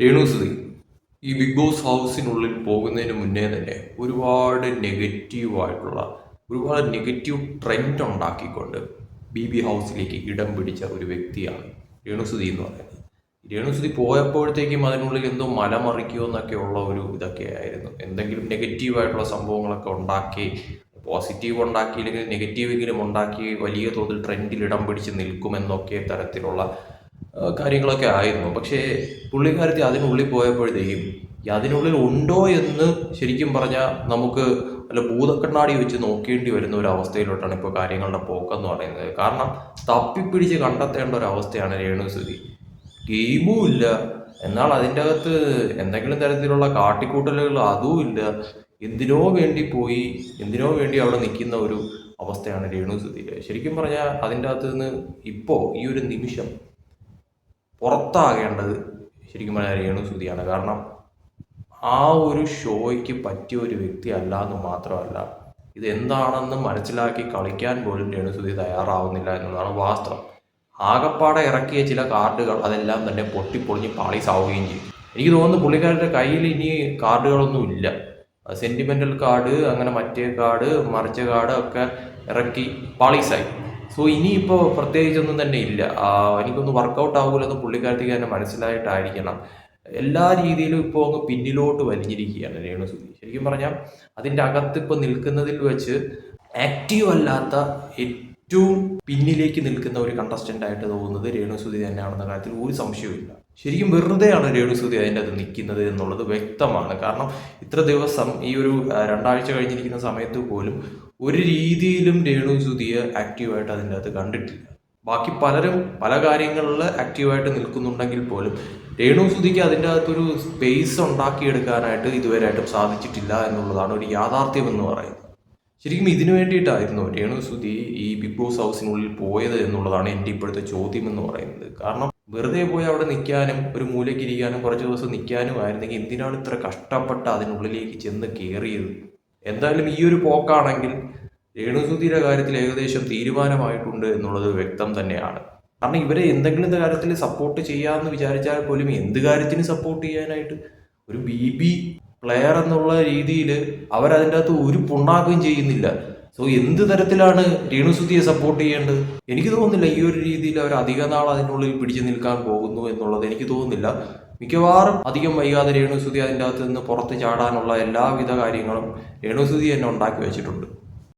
രേണുസുതി ഈ big boss ഹൗസിനുള്ളിൽ പോകുന്നതിന് മുന്നേ തന്നെ ഒരുപാട് നെഗറ്റീവായിട്ടുള്ള ഒരുപാട് നെഗറ്റീവ് ട്രെൻഡ് ഉണ്ടാക്കിക്കൊണ്ട് ബി ബി ഹൗസിലേക്ക് ഇടം പിടിച്ച ഒരു വ്യക്തിയാണ് രേണുസുതി എന്ന് പറയുന്നത്. രേണുസുതി പോയപ്പോഴത്തേക്കും അതിനുള്ളിൽ എന്തോ മലമറിക്കുമോ എന്നൊക്കെ ഉള്ള ഒരു ഇതൊക്കെ ആയിരുന്നു. എന്തെങ്കിലും നെഗറ്റീവായിട്ടുള്ള സംഭവങ്ങളൊക്കെ ഉണ്ടാക്കി പോസിറ്റീവ് ഉണ്ടാക്കിയില്ലെങ്കിൽ നെഗറ്റീവെങ്കിലും ഉണ്ടാക്കി വലിയ തോതിൽ ട്രെൻഡിൽ ഇടം പിടിച്ച് നിൽക്കുമെന്നൊക്കെ തരത്തിലുള്ള കാര്യങ്ങളൊക്കെ ആയിരുന്നു. പക്ഷേ പുള്ളിക്കാരത്തി അതിനുള്ളിൽ പോയപ്പോഴത്തേക്കും അതിനുള്ളിൽ ഉണ്ടോ എന്ന് ശരിക്കും പറഞ്ഞാൽ നമുക്ക് അല്ല ഭൂതക്കണ്ണാടി വെച്ച് നോക്കേണ്ടി വരുന്ന ഒരു അവസ്ഥയിലോട്ടാണ് ഇപ്പോൾ കാര്യങ്ങളുടെ പോക്കെന്ന് പറയുന്നത്. കാരണം തപ്പിപ്പിടിച്ച് കണ്ടെത്തേണ്ട ഒരു അവസ്ഥയാണ് രേണുസ്ഥിതി ഗെയിമും ഇല്ല. എന്നാൽ അതിന്റെ അകത്ത് എന്തെങ്കിലും തരത്തിലുള്ള കാട്ടിക്കൂട്ടലുകൾ അതും ഇല്ല. എന്തിനോ വേണ്ടി പോയി എന്തിനോ വേണ്ടി അവിടെ നിൽക്കുന്ന ഒരു അവസ്ഥയാണ് രേണുസുതിയിൽ ശരിക്കും പറഞ്ഞാൽ അതിന്റെ അകത്ത് നിന്ന് ഇപ്പോൾ ഈ ഒരു നിമിഷം പുറത്താകേണ്ടത് ശരിക്കും പറഞ്ഞാൽ രേണു സുതിയാണ് കാരണം ആ ഒരു ഷോയ്ക്ക് പറ്റിയ ഒരു വ്യക്തി അല്ല എന്ന് മാത്രമല്ല ഇത് എന്താണെന്ന് മനസ്സിലാക്കി കളിക്കാൻ പോലും രേണുസുതി തയ്യാറാവുന്നില്ല എന്നതാണ് വാസ്തവം. ആകപ്പാടെ ഇറക്കിയ ചില കാർഡുകൾ അതെല്ലാം തന്നെ പൊട്ടിപ്പൊളിഞ്ഞ് പാളീസാവുകയും ചെയ്യും. എനിക്ക് തോന്നുന്നു പുള്ളിക്കാരുടെ കയ്യിൽ ഇനി കാർഡുകളൊന്നും ഇല്ല സെന്റിമെന്റൽ കാർഡ് അങ്ങനെ മറ്റേ കാർഡ് മറിച്ച കാർഡ് ഒക്കെ ഇറക്കി പാളീസായി. സോ ഇനിയിപ്പോൾ പ്രത്യേകിച്ചൊന്നും തന്നെ ഇല്ല. എനിക്കൊന്ന് വർക്കൗട്ട് ആകൂലെന്ന് പുള്ളിക്കാരത്തേക്ക് തന്നെ മനസ്സിലായിട്ടായിരിക്കണം. എല്ലാ രീതിയിലും ഇപ്പോൾ അങ്ങ് പിന്നിലോട്ട് വലിഞ്ഞിരിക്കുകയാണ് രേണുസുതി ശരിക്കും പറഞ്ഞാൽ അതിന്റെ അകത്ത് ഇപ്പോൾ നിൽക്കുന്നതിൽ വെച്ച് ആക്റ്റീവ് അല്ലാത്ത ഏറ്റവും പിന്നിലേക്ക് നിൽക്കുന്ന ഒരു കണ്ടസ്റ്റന്റ് ആയിട്ട് തോന്നുന്നത് രേണു രേണുസുതി തന്നെയാണെന്ന കാര്യത്തിൽ ഒരു സംശയവുമില്ല. ശരിക്കും വെറുതെയാണ് രേണു സുധി അതിന്റെ അത് നിൽക്കുന്നത് എന്നുള്ളത് വ്യക്തമാണ്. കാരണം ഇത്ര ദിവസം ഈ ഒരു രണ്ടാഴ്ച കഴിഞ്ഞിരിക്കുന്ന സമയത്ത് പോലും ഒരു രീതിയിലും രേണു സുധിയെ ആക്റ്റീവായിട്ട് അതിന്റെ അകത്ത് കണ്ടിട്ടില്ല. ബാക്കി പലരും പല കാര്യങ്ങളിൽ ആക്റ്റീവായിട്ട് നിൽക്കുന്നുണ്ടെങ്കിൽ പോലും രേണു സുധിക്ക് അതിന്റെ അകത്തൊരു സ്പേസ് ഉണ്ടാക്കിയെടുക്കാനായിട്ട് ഇതുവരെയായിട്ടും സാധിച്ചിട്ടില്ല എന്നുള്ളതാണ് ഒരു യാഥാർത്ഥ്യം എന്ന് പറയുന്നത്. ശരിക്കും ഇതിനു വേണ്ടിയിട്ടായിരുന്നു രേണു സുധി ഈ ബിഗ് ബോസ് ഹൗസിനുള്ളിൽ പോയത് എന്നുള്ളതാണ് എന്റെ ഇപ്പോഴത്തെ ചോദ്യം എന്ന് പറയുന്നത്. കാരണം വെറുതെ പോയി അവിടെ നിൽക്കാനും ഒരു മൂലയ്ക്ക് ഇരിക്കാനും കുറച്ച് ദിവസം നിൽക്കാനും ആയിരുന്നെങ്കിൽ എന്തിനാണ് ഇത്ര കഷ്ടപ്പെട്ട് അതിനുള്ളിലേക്ക് ചെന്ന് കയറിയത്? എന്തായാലും ഈ ഒരു പോക്കാണെങ്കിൽ രേണുസുതിയുടെ കാര്യത്തിൽ ഏകദേശം തീരുമാനമായിട്ടുണ്ട് എന്നുള്ളത് വ്യക്തം തന്നെയാണ്. കാരണം ഇവരെ എന്തെങ്കിലും കാര്യത്തിൽ സപ്പോർട്ട് ചെയ്യാമെന്ന് വിചാരിച്ചാൽ പോലും എന്ത് കാര്യത്തിന് സപ്പോർട്ട് ചെയ്യാനായിട്ട്? ഒരു ബി ബി പ്ലെയർ എന്നുള്ള രീതിയിൽ അവരതിന്റെ അകത്ത് ഒരു പുണ്ണാക്കുകയും ചെയ്യുന്നില്ല. സോ എന്ത് തരത്തിലാണ് രേണുസുതിയെ സപ്പോർട്ട് ചെയ്യേണ്ടത്? എനിക്ക് തോന്നുന്നില്ല ഈ ഒരു രീതിയിൽ അവർ അധിക നാൾ അതിനുള്ളിൽ പിടിച്ചു നിൽക്കാൻ പോകുന്നു എന്നുള്ളത് എനിക്ക് തോന്നുന്നില്ല. മിക്കവാറും അധികം വൈകാതെ രേണുസുതി അതിന്റെ അകത്ത് നിന്ന് പുറത്ത് ചാടാനുള്ള എല്ലാവിധ കാര്യങ്ങളും രേണുസുതി തന്നെ ഉണ്ടാക്കി വെച്ചിട്ടുണ്ട്.